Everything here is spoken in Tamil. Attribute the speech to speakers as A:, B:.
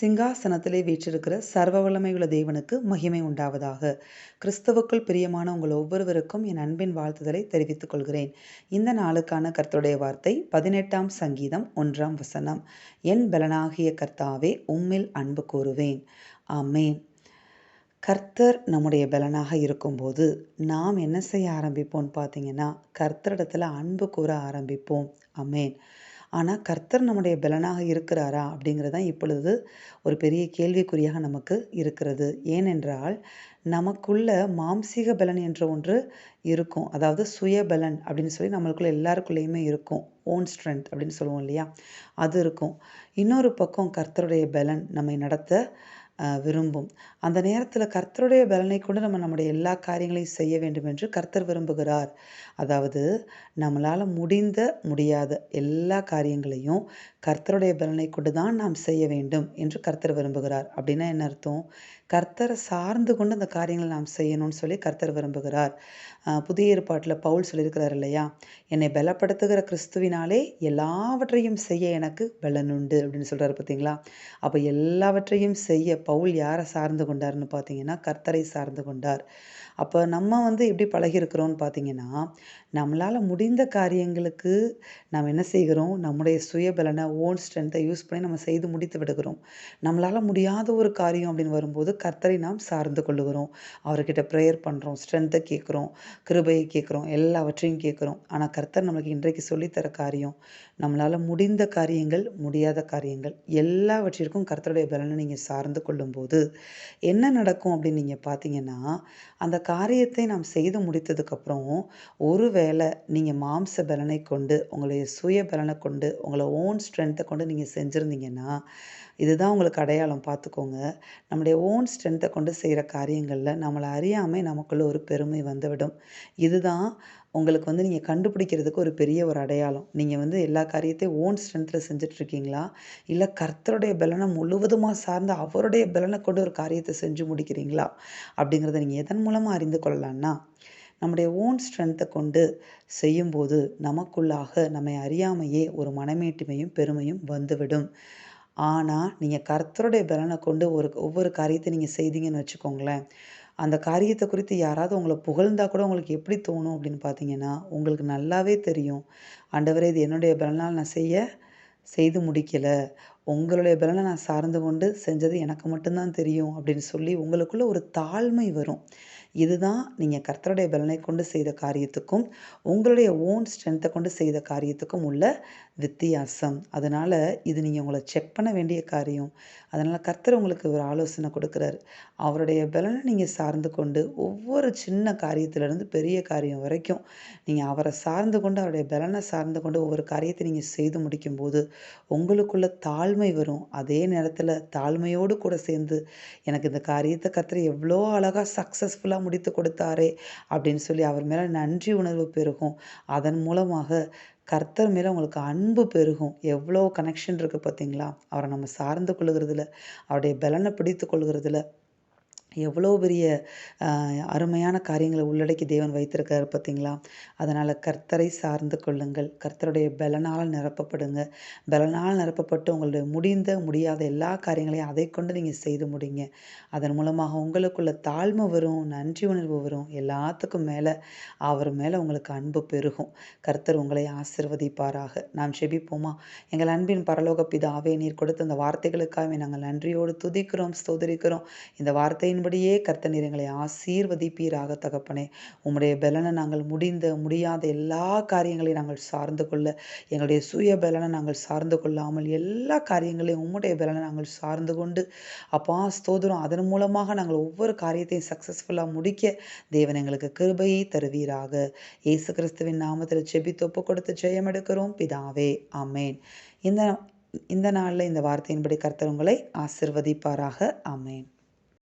A: சிங்காசனத்திலே வீற்றிருக்கிற சர்வ வல்லமையுள்ள தேவனுக்கு மகிமை உண்டாவதாக. கிறிஸ்துவுக்குள் பிரியமான உங்கள் ஒவ்வொருவருக்கும் என் அன்பின் வாழ்த்துதலை தெரிவித்துக் கொள்கிறேன். இந்த நாளுக்கான கர்த்தருடைய வார்த்தை பதினெட்டாம் சங்கீதம் ஒன்றாம் வசனம். என் பலனாகிய கர்த்தாவே உம்மில் அன்பு கூறுவேன். ஆமேன். கர்த்தர் நம்முடைய பலனாக இருக்கும்போது நாம் என்ன செய்ய ஆரம்பிப்போம்னு பார்த்தீங்கன்னா கர்த்தரிடத்தில் அன்பு கூற ஆரம்பிப்போம். அமேன் ஆனால் கர்த்தர் நம்முடைய பலனாக இருக்கிறாரா அப்படிங்கிறது தான் இப்பொழுது ஒரு பெரிய கேள்விக்குறியாக நமக்கு இருக்கிறது. ஏனென்றால் நமக்குள்ள மாம்சீக பலன் என்ற ஒன்று இருக்கும். அதாவது சுய பலன் அப்படின்னு சொல்லி நம்மளுக்குள்ள எல்லாருக்குள்ளேயுமே இருக்கும். ஓன் ஸ்ட்ரென்த் அப்படின்னு சொல்லுவோம் இல்லையா? அது இருக்கும். இன்னொரு பக்கம் கர்த்தருடைய பலன் நம்மை நடத்த விரும்பும். அந்த நேரத்தில் கர்த்தருடைய பலனை கொண்டு நம்ம நம்முடைய எல்லா காரியங்களையும் செய்ய வேண்டும் என்று கர்த்தர் விரும்புகிறார். அதாவது நம்மளால் முடிந்த முடியாத எல்லா காரியங்களையும் கர்த்தருடைய பலனை கொண்டு தான் நாம் செய்ய வேண்டும் என்று கர்த்தர் விரும்புகிறார். அப்படின்னா என்ன அர்த்தம்? கர்த்தரை சார்ந்து கொண்டு அந்த காரியங்களை நாம் செய்யணும்னு சொல்லி கர்த்தர் விரும்புகிறார். புதிய ஏற்பாட்டில் பவுல் சொல்லியிருக்கிறார் இல்லையா? என்னை பலப்படுத்துகிற கிறிஸ்துவினாலே எல்லாவற்றையும் செய்ய எனக்கு பலனுண்டு அப்படின்னு சொல்கிறார் பார்த்தீங்களா? அப்போ எல்லாவற்றையும் செய்ய பவுல் யாரை சார்ந்து கொண்டார்னு பார்த்தீங்கன்னா கர்த்தரை சார்ந்து கொண்டார். அப்போ நம்ம வந்து எப்படி பழகிருக்கிறோம்னு பார்த்தீங்கன்னா நம்மளால் முடிந்த காரியங்களுக்கு நாம் என்ன செய்கிறோம்? நம்முடைய சுயபலனை ஓன் ஸ்ட்ரென்த்தை யூஸ் பண்ணி நம்ம செய்து முடித்து விடுகிறோம். நம்மளால் முடியாத ஒரு காரியம் அப்படின்னு வரும்போது கர்த்தரை நாம் சார்ந்து கொள்ளுகிறோம். அவர்கிட்ட ப்ரேயர் பண்ணுறோம் ஸ்ட்ரென்த்தை கேட்குறோம் கிருபையை கேட்குறோம் எல்லாவற்றையும் கேட்குறோம். ஆனால் கர்த்தர் நம்மளுக்கு இன்றைக்கு சொல்லித்தர காரியம் நம்மளால் முடிந்த காரியங்கள் முடியாத காரியங்கள் எல்லாவற்றிற்கும் கர்த்தருடைய பலனை நீங்கள் சார்ந்து கொள்ளும்போது என்ன நடக்கும் அப்படின்னு நீங்கள் பார்த்தீங்கன்னா அந்த காரியத்தை நாம் செய்து முடித்ததுக்கப்புறம் ஒரு வேளை நீங்கள் மாம்ச பலனை கொண்டு உங்களுடைய சுய பலனை கொண்டு உங்களை ஓன் ஸ்ட்ரென்த்தை கொண்டு நீங்கள் செஞ்சுருந்தீங்கன்னா இதுதான் உங்களுக்கு அடையாளம். பார்த்துக்கோங்க நம்முடைய ஓன் ஸ்ட்ரென்த்தை கொண்டு செய்கிற காரியங்களில் நம்மளை அறியாமல் நமக்குள்ளே ஒரு பெருமை வந்துவிடும். இதுதான் உங்களுக்கு வந்து நீங்கள் கண்டுபிடிக்கிறதுக்கு ஒரு பெரிய ஒரு அடையாளம். நீங்கள் வந்து எல்லா காரியத்தையும் ஓன் ஸ்ட்ரென்த்தில் செஞ்சிட்ருக்கீங்களா? இல்லை கர்த்தருடைய பலனை முழுவதுமாக சார்ந்து அவருடைய பலனை கொண்டு ஒரு காரியத்தை செஞ்சு முடிக்கிறீங்களா? அப்படிங்கிறத நீங்கள் எதன் மூலமாக அறிந்து கொள்ளலான்னா நம்முடைய ஓன் ஸ்ட்ரென்த்தை கொண்டு செய்யும்போது நமக்குள்ளாக நம்மை அறியாமையே ஒரு மனமேட்டுமையும் பெருமையும் வந்துவிடும். ஆனால் நீங்கள் கர்த்தருடைய பலனை கொண்டு ஒரு ஒவ்வொரு காரியத்தை நீங்கள் செய்தீங்கன்னு வச்சுக்கோங்களேன். அந்த காரியத்தை குறித்து யாராவது உங்களை புகழ்ந்தால் கூட உங்களுக்கு எப்படி தோணும் அப்படின்னு பார்த்தீங்கன்னா உங்களுக்கு நல்லாவே தெரியும். ஆண்டவரே இது என்னுடைய பலனால் நான் செய்ய செய்து முடிக்கலை. உங்களுடைய பலனை நான் சார்ந்து கொண்டு செஞ்சது எனக்கு மட்டும்தான் தெரியும் அப்படின்னு சொல்லி உங்களுக்குள்ளே ஒரு தாழ்மை வரும். இதுதான் நீங்கள் கர்த்தருடைய பலனை கொண்டு செய்த காரியத்துக்கும் உங்களுடைய ஓன் ஸ்ட்ரென்த்தை கொண்டு செய்த காரியத்துக்கும் உள்ள வித்தியாசம். அதனால் இது நீங்கள் உங்களை செக் பண்ண வேண்டிய காரியம். அதனால் கர்த்தர் உங்களுக்கு ஒரு ஆலோசனை கொடுக்குறாரு. அவருடைய பலனை நீங்கள் சார்ந்து கொண்டு ஒவ்வொரு சின்ன காரியத்திலேருந்து பெரிய காரியம் வரைக்கும் நீங்கள் அவரை சார்ந்து கொண்டு அவருடைய பலனை சார்ந்து கொண்டு ஒவ்வொரு காரியத்தை நீங்கள் செய்து முடிக்கும்போது உங்களுக்குள்ள தாழ் தாழ்மை வரும். அதே நேரத்தில் தாழ்மையோடு கூட சேர்ந்து எனக்கு இந்த காரியத்தை கத்துற எவ்வளோ அழகாக சக்ஸஸ்ஃபுல்லாக முடித்து கொடுத்தாரே அப்படின்னு சொல்லி அவர் மேலே நன்றி உணர்வு பெருகும். அதன் மூலமாக கர்த்தர் மேலே உங்களுக்கு அன்பு பெருகும். எவ்வளோ கனெக்ஷன் இருக்குது பார்த்தீங்களா அவரை நம்ம சார்ந்து கொள்ளுகிறதுல அவருடைய பலனை பிடித்து கொள்கிறதுல எவ்வளோ பெரிய அருமையான காரியங்களை உள்ளடக்கி தேவன் வைத்திருக்காரு பார்த்தீங்களா? அதனால் கர்த்தரை சார்ந்து கொள்ளுங்கள். கர்த்தருடைய பலனால் நிரப்பப்படுங்க. பலனால் நிரப்பப்பட்டு உங்களுடைய முடிந்த முடியாத எல்லா காரியங்களையும் அதை கொண்டு நீங்கள் செய்து முடிங்க. அதன் மூலமாக உங்களுக்குள்ள தாழ்மை வரும் நன்றி உணர்வு வரும். எல்லாத்துக்கும் மேலே அவர் மேலே உங்களுக்கு அன்பு பெருகும். கர்த்தர் உங்களை ஆசிர்வதிப்பாராக. நாம் செபிப்போமா? எங்கள் அன்பின் பரலோக பிதாவே நீர் கொடுத்த அந்த வார்த்தைகளுக்காக நாங்கள் நன்றியோடு துதிக்கிறோம் ஸ்தோதரிக்கிறோம் இந்த வார்த்தையின் அதன்படியே கர்த்தநீர் எங்களை ஆசீர்வதிப்பீராக தகப்பனே. உம்முடைய பலனை நாங்கள் முடிந்த முடியாத எல்லா காரியங்களையும் நாங்கள் சார்ந்து கொள்ள எங்களுடைய சுய பலனை நாங்கள் சார்ந்து கொள்ளாமல் எல்லா காரியங்களையும் உம்முடைய பலனை நாங்கள் சார்ந்து கொண்டு அப்பா ஸ்தோதிரம் அதன் மூலமாக நாங்கள் ஒவ்வொரு காரியத்தையும் சக்ஸஸ்ஃபுல்லாக முடிக்க தேவன் எங்களுக்கு கிருபையை தருவீராக. இயேசு கிறிஸ்துவின் நாமத்தில் செபி தொப்பு கொடுத்து ஜெயம் எடுக்கிறோம். பிதாவே ஆமேன். இந்த இந்த நாளில் இந்த வார்த்தையின்படி கர்த்தர் உங்களை ஆசிர்வதிப்பாராக. ஆமேன்.